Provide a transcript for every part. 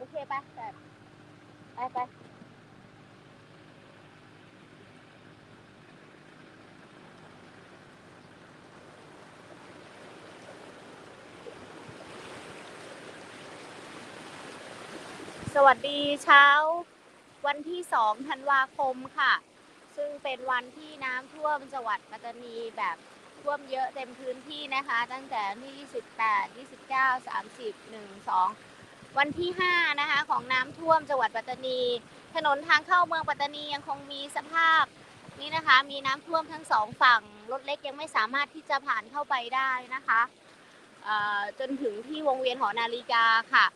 โอเคไปแต่ไปไปสวัสดีเช้าวันที่2ธันวาคมค่ะ ซึ่งเป็นวันที่น้ำท่วมจังหวัดปัตตานีแบบท่วมเยอะเต็มพื้นที่นะคะ ตั้งแต่ที่ 28 29 30 1 2 วันที่ 5 นะคะ ของน้ำท่วมจังหวัดปัตตานี ถนนทางเข้าเมืองปัตตานียังคงมีสภาพนี้นะคะ มีน้ำท่วมทั้งสองฝั่งรถเล็กยังไม่สามารถที่จะผ่านเข้าไปได้นะคะเอ่อจนถึงที่วงเวียนหอนาฬิกาค่ะ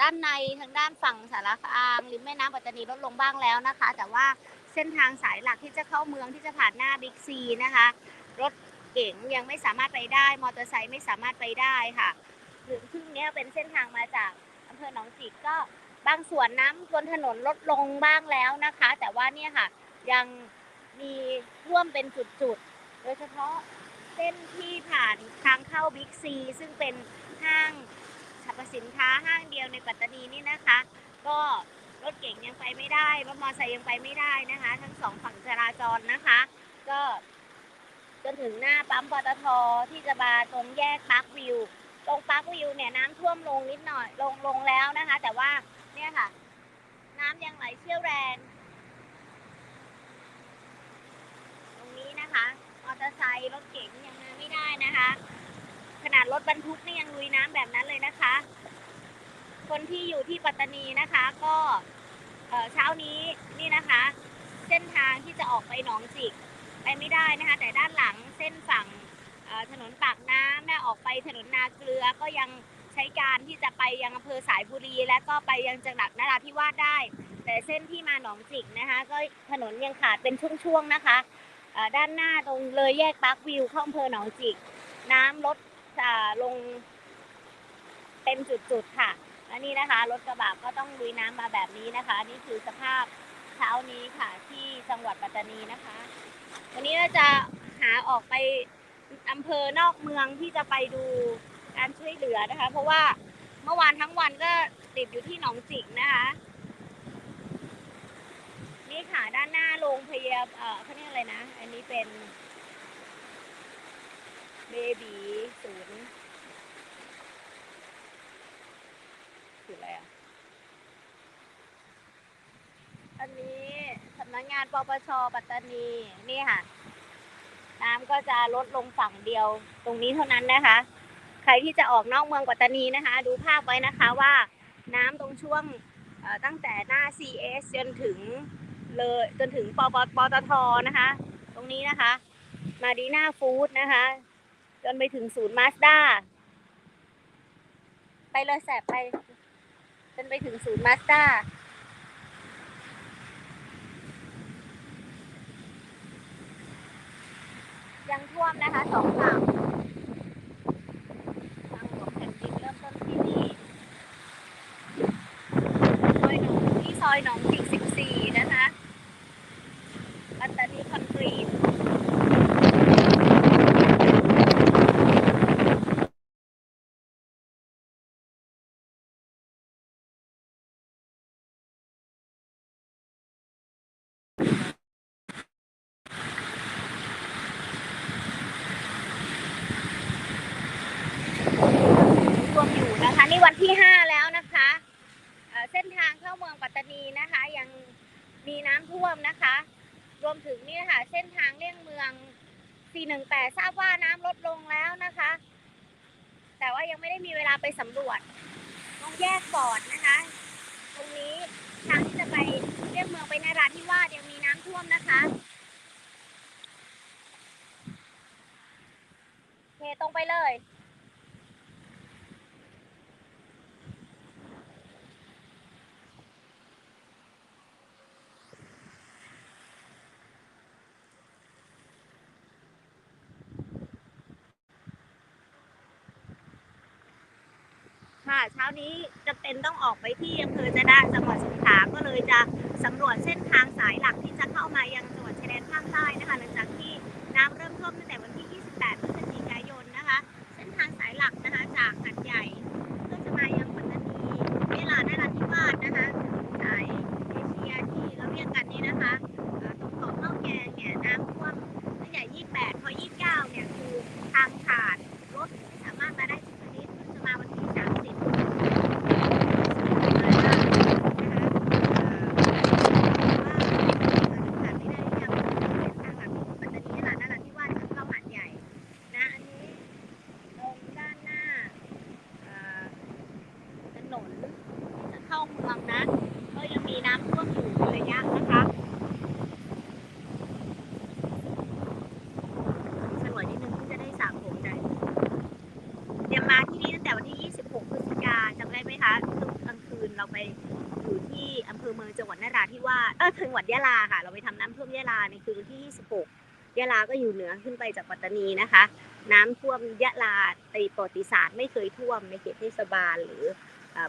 ด้านในทางด้านฝั่งสารคามริมแม่น้ำปัตตานีลดลงบ้างแล้วนะคะ แต่ว่าเส้นทางสายหลักที่จะเข้าเมืองที่จะผ่านหน้าบิ๊กซีนะคะ รถเก๋งยังไม่สามารถไปได้ มอเตอร์ไซค์ไม่สามารถไปได้ค่ะถึงซึ่งเนี้ยเป็นเส้นทางมาจาก ภอหนองจิกก็บางส่วนน้ำบนถนนลดลงบ้างแล้วนะคะ แต่ว่าเนี่ยค่ะยังมีท่วมเป็นจุดๆ โดยเฉพาะเส้นที่ผ่านทางเข้าบิ๊กซีซึ่งเป็นห้างสรรพสินค้าห้างเดียวในปัตตานีนี่นะคะ ก็รถเก๋งยังไปไม่ได้รถมอเตอร์ไซค์ยังไปไม่ได้นะคะ ทั้งสองฝั่งจราจรนะคะ ก็จนถึงหน้าปั๊มปตทที่จะมาตรงแยกปาร์ควิว ตรงปาร์ควิวเนี่ยน้ำท่วมลงนิดหน่อยลงลงแล้วนะคะ แต่ว่าเนี่ยค่ะ น้ำยังไหลเชี่ยวแรง ตรงนี้นะคะมอเตอร์ไซค์รถเก๋งยังมาไม่ได้นะคะ ขนาดรถบรรทุกนี่ยังลุยน้ำแบบนั้นเลยนะคะ คนที่อยู่ที่ปัตตานีนะคะ ก็เช้านี้นี่นะคะ เส้นทางที่จะออกไปหนองจิกไปไม่ได้นะคะ แต่ด้านหลังเส้นฝั่ง ถนนปากน้ำแม่ออกไปถนนนาเกลือก็ยังใช้การที่จะไปยังอำเภอสายบุรี และก็ไปยังจังหวัดนราธิวาสได้ แต่เส้นที่มาหนองจิกนะคะ ก็ถนนยังขาดเป็นช่วงๆนะคะด้านหน้าตรงเลยแยกปาร์ควิวเข้าอำเภอหนองจิก น้ำลดลงเป็นจุดๆค่ะและนี่นะคะรถกระบะก็ต้องลุยน้ำมาแบบนี้นะคะ นี่คือสภาพเช้านี้ค่ะ ที่จังหวัดปัตตานีนะคะ วันนี้เราจะหาออกไป อำเภอนอกเมืองที่จะไปดูการช่วยเหลือนะคะ เพราะว่าเมื่อวานทั้งวันก็ติดอยู่ที่หนองจิกนะคะนี่ค่ะด้านหน้าโรงพยาบาลเอ่อเขาเรียกอะไรนะ อันนี้เป็นเบบีศูนย์ศูนย์อะไรอะ อันนี้สำนักงานปปชปัตตานี นี่ค่ะ น้ำก็จะลดลงฝั่งเดียวตรงนี้เท่านั้นนะคะ ใครที่จะออกนอกเมืองปัตตานีนะคะ ดูภาพไว้นะคะว่าน้ำตรงช่วงตั้งแต่หน้า CS จนถึงเลยจนถึงปปปตทนะคะ ตรงนี้นะคะ มาดีน่าฟู้ดนะคะ จนไปถึงศูนย์มาสด้าไปเลยแสบไปจนไปถึงศูนย์มาสด้า ยัง ท่วมนะคะสองฝั่งทางหลวงแผ่นดินเริ่มต้นที่นี่ซอยหนองที่ซอยหนองจิก14 นะคะปัตตานีคอนกรีตท่วมอยู่นะคะ นี่วันที่ 5 แล้วนะคะเอ่อเส้นทางเข้าเมืองปัตตานีนะคะ ยัง มีน้ำท่วมนะคะ รวมถึงนี่ค่ะ เส้นทางเลี่ยงเมือง 418 ทราบว่าน้ำลดลงแล้วนะคะ แต่ว่ายังไม่ได้มีเวลาไปสำรวจต้องแยกก่อนนะคะ ตรงนี้ทางที่จะไปเลี่ยงเมืองไปนราธิวาสยังมีน้ำท่วมนะคะโอเคตรงไปเลย ค่ะ เช้านี้จะเป็นต้องออกไปที่อำเภอจะด้าจังหวัดสงขาก็เลยจะสำรวจเส้นทางสายหลักที่จะเข้ามายังจังหวัดชายแดนภาคใต้นะคะหลังจากที่น้ำเริ่มท่วมตั้งแต่วันที่ 28 พฤศจิกายนนะคะ เส้นทางสายหลักนะคะจากหัดใหญ่ก็จะมายังปัตตานีเวลาได้รัาธิวาสนะคะ สายเอเชียที่เราเรียกกันนี้นะคะ ในคืนวันที่ 26 ยะลาก็อยู่เหนือขึ้นไปจากปัตตานีนะคะ น้ำท่วมยะลาในประวัติศาสตร์ไม่เคยท่วมในเขตเทศบาลหรือ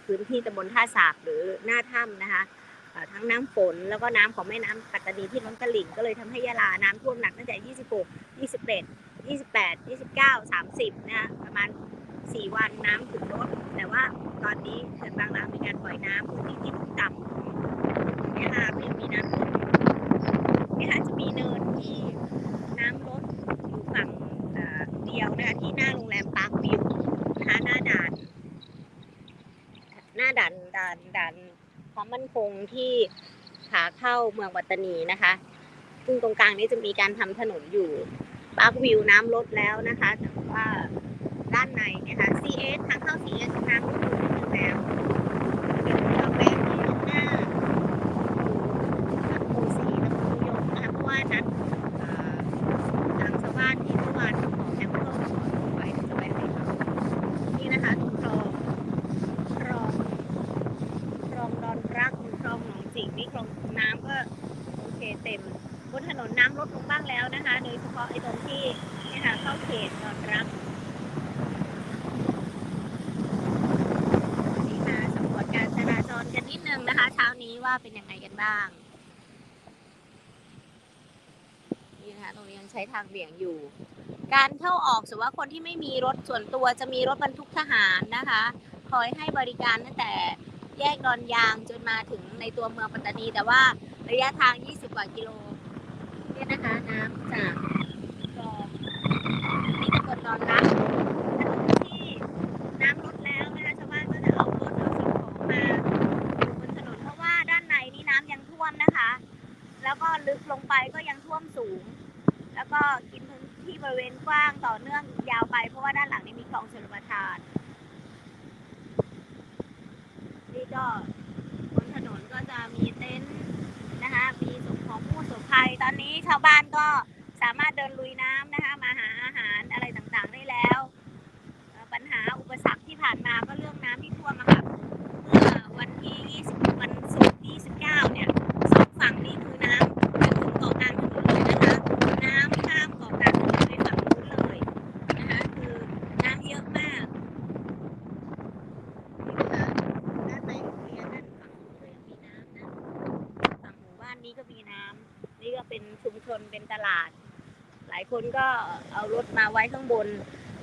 พื้นที่ตำบลท่าสาบหรือหน้าถ้ำนะคะทั้งน้ำฝนแล้วก็น้ำของแม่น้ำปัตตานีที่ล้นตลิ่งก็เลยทำให้ยะลาน้ำท่วมหนักตั้งแต่ 26 21 28 29 30 นะคะประมาณ 4 วันน้ำถึงลดแต่ว่าตอนนี้เขื่อนบางนามีการปล่อยน้ำพื้นที่ที่ต่ำของยะลาก็ยังมีน้ำท่วม นะคะจะมีเนินที่น้ำลดอยู่ฝั่งเดียวนะคะที่หน้าโรงแรมปาร์ควิวนะคะหน้าด่าน หน้าด่านด่านด่านความมั่นคงที่ขาเข้าเมืองปัตตานีนะคะ ซึ่งตรงกลางนี้จะมีการทำถนนอยู่ปาร์ควิวน้ำลดแล้วนะคะแต่ว่าด้านในเนี่ยค่ะ CS ทางเข้า CS น้ำลดลงนิดนึงแล้วเดี๋ยวเราไปที่ตรงหน้าหมู่สี่ตำบลยงนะคะเพราะว่านัดเอ่อทางชาวบ้านที่เมื่อวานขอแคมป์เพิ่มขอไปจะไปให้เขานี่นะคะตรงคลองคลองคลองดอนรักคลองหนองจิกนี่คลองน้ำก็โอเคเต็ม บนถนนน้ำลดลงบ้างแล้วนะคะ โดยเฉ พาะไอ้ตรงที่เนี่ยค่ะเข้าเขตดอนรักวันนี้มาสำรวจการจราจรกันนิดนึงนะคะ เช้านี้ว่าเป็นยังไงกันบ้างนี่นะคะตรงนี้ยังใช้ทางเบี่ยงอยู่ การเข้าออกสมมติว่าคนที่ไม่มีรถส่วนตัวจะมีรถบรรทุกทหารนะคะ คอยให้บริการตั้งแต่แยกดอนยางจนมาถึงในตัวเมืองปัตตานี แต่ว่าระยะทาง 20 กว่ากิโลเนี่ยนะคะน้ำจากคลองนี่ตำบลดอนรักถนนที่น้ำลดแล้วนะคะชาวบ้านก็จะเอารถเอาสิ่งของมาอยู่บนถนนเพราะว่าด้านในนี่น้ำยังท่วมนะคะ แล้วก็ลึกลงไปก็ยังท่วมสูง แล้วก็กินพื้นที่บริเวณกว้างต่อเนื่องยาวไป เพราะว่าด้านหลังนี่มีคลองชลประทาน นี่ก็บนถนนก็จะมีเต็นท์ นะคะมีส่งของผู้ประสบภัยตอนนี้ชาวบ้านก็สามารถเดินลุยน้ำนะคะ มาหาอาหารอะไรต่างๆได้แล้วเอ่อปัญหาอุปสรรคที่ผ่านมาก็เรื่องน้ำที่ท่วมอะค่ะเมื่อวันที่ 20 วันศุกร์ที่ 29 เนี่ยสองฝั่งนี้คือน้ำจนถึงเกาะกลางถนนเลยนะคะ น้ำข้ามเกาะกลางถนนไปฝั่งนู้นเลยนะคะคือน้ำเยอะมากนี่นะคะด้านในโรงเรียนด้านฝั่งโรงเรียนมีน้ำนะ ฝั่งหมู่บ้านนี้ก็มีน้ำนี่ก็เป็นชุมชนเป็นตลาด หลายคนก็เอารถมาไว้ข้างบน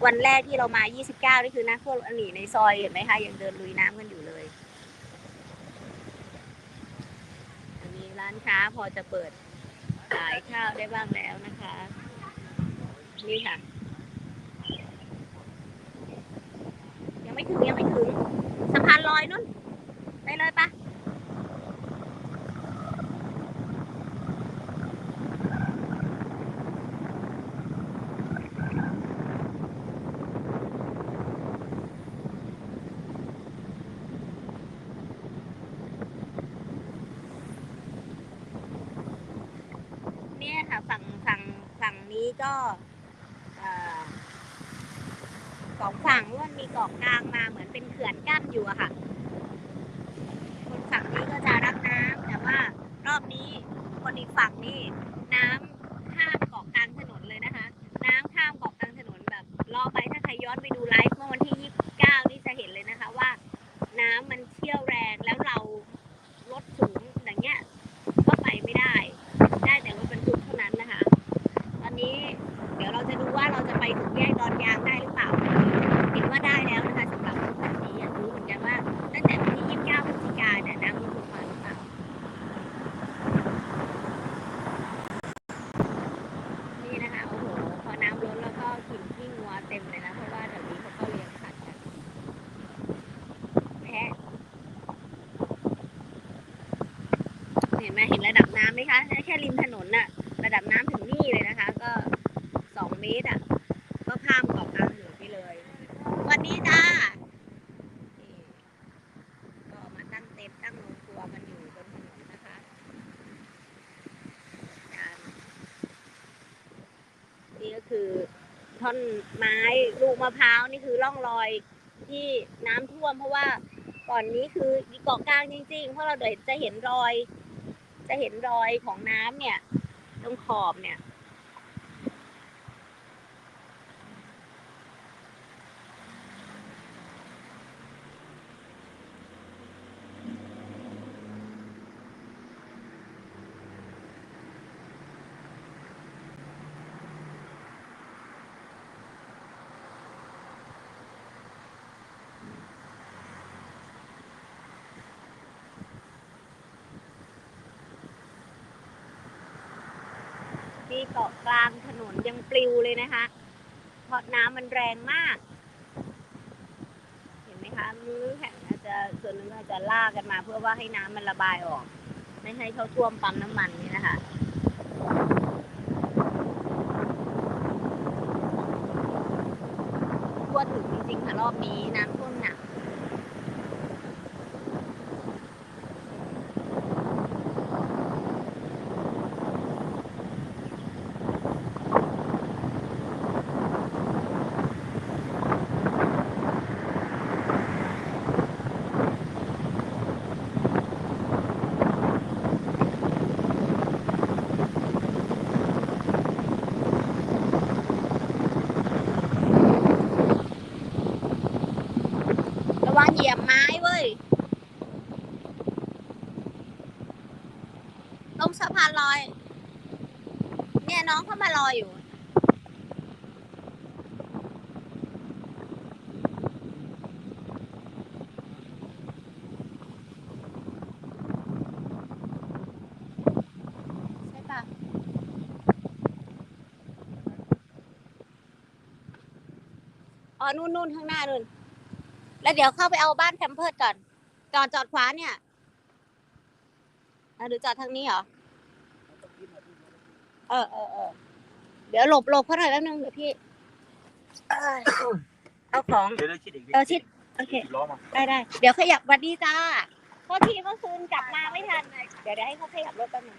วันแรกที่เรามา 29 นี่คือนักโทษหนีในซอยเห็นไหมคะยังเดินลุยน้ำกันอยู่เลยอันนี้ร้านค้าพอจะเปิดขายข้าวได้บ้างแล้วนะคะ นี่ค่ะ ยังไม่ถึงยังไม่ถึงสะพานลอยนุ่นไปเลยปะ เนี่ยค่ะฝั่งฝั่งฝั่งนี้ ก็สองฝั่งมันมีเกาะกลางมาเหมือนเป็นเขื่อนกั้นอยู่อะค่ะคนฝั่งนี้ก็จะรับน้ำแต่ว่ารอบนี้คนอีกฝั่งนี้น้ำข้ามเกาะกลางถนนเลยนะคะ น้ำข้ามเกาะกลางถนนแบบรอไปถ้าใครย้อนไปดูไลฟ์เมื่อวันที่ 29 นี่จะเห็นเลยนะคะว่า น้ำมันเชี่ยวแรงแล้วเรารถสูงอย่างเงี้ยก็ไปไม่ได้ ได้แต่รถบรรทุกเท่านั้นนะคะ ตอนนี้เดี๋ยวเราจะดูว่าเราจะไปถึงแยกดอนยางได้หรือเปล่า เห็นว่าได้แล้วนะคะสำหรับรถคันนี้อยากรู้เหมือนกันว่าตั้งแต่วันที่ 29พฤศจิกายนเนี่ยน้ำลดลงมาหรือเปล่า นี่นะคะ โอ้โห พอน้ำลดแล้วก็กลิ่นขี้งัวเต็มเลยนะ เพราะว่าแถวนี้เขาก็เลี้ยงสัตว์กันแพะ เห็นไหมเห็นระดับน้ำไหมคะแค่ริมถนนน่ะ ระดับน้ำถึงนี่เลยนะคะ ก็สองเมตรอะก็ข้ามเกาะกลางถนนไปเลยสวันนี้จ้าก็มาตั้งเต็นท์ตั้งโรงครัวกันอยู่บนถนนนะคะนี่ก็คือท่อนไม้ลูกมะพร้าวนี่คือร่องรอยที่น้ำท่วมเพราะว่าก่อนนี้คือเกาะกลางจริงๆ เพราะเราเดี๋ยวจะเห็นรอย จะเห็นรอยของน้ำเนี่ย ตรงขอบเนี่ย ที่เกาะกลางถนนยังปลิวเลยนะคะ เพราะน้ำมันแรงมาก เห็นไหมคะมือแข็งอาจจะส่วนหนึ่งอาจจะลากกันมา เพื่อว่าให้น้ำมันระบายออก ไม่ให้เข้าท่วมปั๊มน้ำมันนี่นะคะทั่วถึงจริงๆค่ะรอบนี้น้ำท่วมหนัก ระวังเหยียบไม้เว้ย ตรงสะพานลอย เนี่ยน้องเข้ามารออยู่ใช่ปะอ๋อนู่นนู่นข้างหน้านู่น แล้วเดี๋ยวเข้าไปเอาบ้านแคมเพิร์ดก่อน จอดจอดขวาเนี่ยหรือจอดทางนี้เหรอ เออเออเออเดี๋ยวหลบหลบเขาหน่อยแป๊บนึงเดี๋ยวพี่เอ้ยเอาของ เดี๋ยวเดี๋ยวชิดอีกเออชิดโอเค ล้อมาได้ได้เดี๋ยวขยับหวัดดีจ้าเพราะทีเมื่อคืนกลับมาไม่ทัน เดี๋ยวเดี๋ยวให้เขาขยับรถแป๊บนึง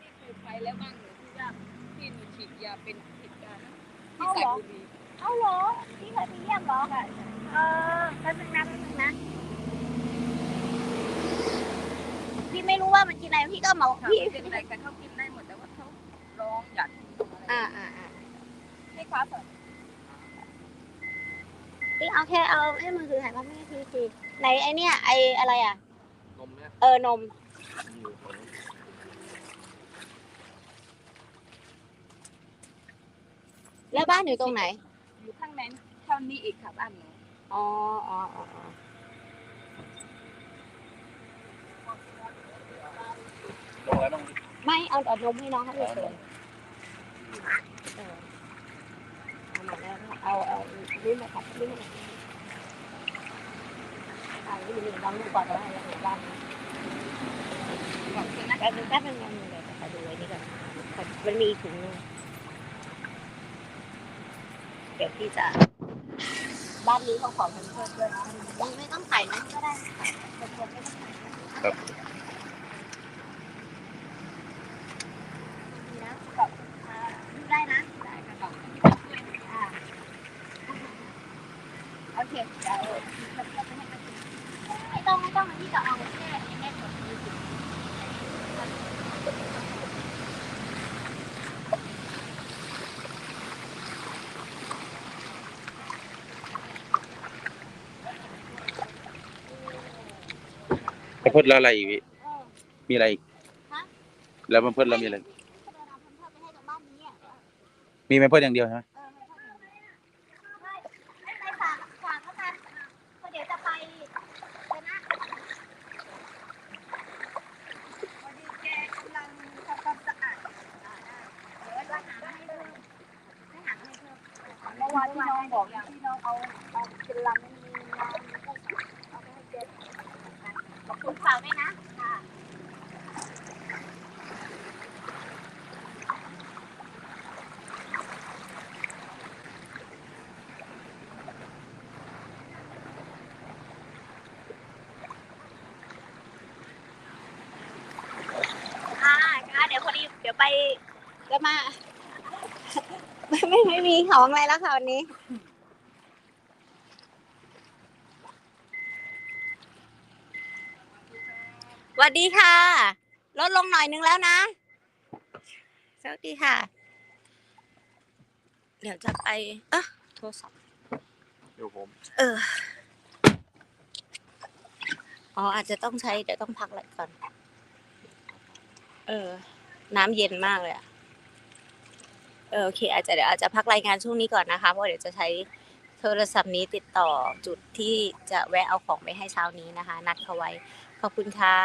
ที่เคยไปแล้วบ้างหนูที่ว่าที่หนูฉีดยาเป็นผิดการนะเอาที่เหรอสายบุรีเอาเหรอพี่เคยไปเยี่ยมเหรอเออแป๊บนึงนะแป๊บนึงนะพี่ไม่รู้ว่ามันกินอะไรพี่ก็เหมาค่ะพี่ เป็นอะไรกันเขากิน อะไรอ่าอ่าอ่าให้ค้าสอนพี่เอาแค่เอาไอ้มือถือถ่ายมาไม่ทีทีในไอเนี่ยไออะไรอะ นมเนี่ยเออนม อยู่ของแล้วบ้านอยู่ตรงไหน อยู่ข้างในเท่านี้อีกค่ะบ้านหนูอ๋ออ๋ออ๋ออ๋อลงแล้วต้องไม่เอาเอานมให้น้องเขาเฉยๆเออเอามาแล้ว เอาเอาลิ้นมาขัดลิ้นมาอ่าลิ้นลองดูก่อนว่าอะไรบ้างบอกเธอนแป๊บนึงแป๊บนึงแป๊บนึงเดี๋ยวขอดูไอ้นี่ก่อนมันมีถุงนึงเดี๋ยวพี่จะบ้านนี้เขาขอเพิ่มเพิ่มด้วยนะยังไม่ต้องใส่นะก็ได้เพิ่มเพิ่มไม่ต้องใส่นะดีนะขอบคุณค่ะได้นะ ได้ค่ะบอก อ่าโอเคเดี๋ยวเราจะให้มันไม่ต้องไม่ต้องอันนี้จะเอาแค่แค่กดมือถือ มันเพิ่มแล้วอะไรอีกพี่เออมีอะไรอีกฮะแล้วมันเพิ่มแล้วมีอะไรเดินเอาเพิ่มเพิ่มไปให้ตรงบ้านนี้อะมีมันเพิ่มอย่างเดียวใช่ไหมเออไม่เท่าไหร่ไม่ไม่ไปฝากฝากแล้วกันเพราะเดี๋ยวจะไปเดี๋ยวนะพอดีแกกำลังทำความสะอาดเดี๋ยวจะหามาให้เพิ่มให้หามาให้เพิ่มเมื่อวานที่น้องบอกที่น้องเอาเอาเป็นลำไม่มีน้ำมีผู้ชายเอาไปให้แก ขอบคุณฝากด้วยนะค่ะค่ะค่ะเดี๋ยวพอดีเดี๋ยวไปจะมา ไม่ไม่ไม่มีของอะไรแล้วค่ะวันนี้ สวัส ดีค่ะ ลดลงหน่อยนึงแล้วนะ สวัสดีค่ะ เดี๋ยวจะไป เอะโทรศัพท์เดี๋ยวผม เออ อ๋อ อาจจะต้องใช้ เดี๋ยวต้องพักอะไรก่อน เออ น้ำเย็นมากเลยอะเออโอเค อาจจะเดี๋ยวอาจจะพักรายงานช่วงนี้ก่อนนะคะ เพราะเดี๋ยวจะใช้โทรศัพท์นี้ติดต่อจุดที่จะแวะเอาของไปให้เช้านี้นะคะ นัดเขาไว้ ขอบคุณค่ะ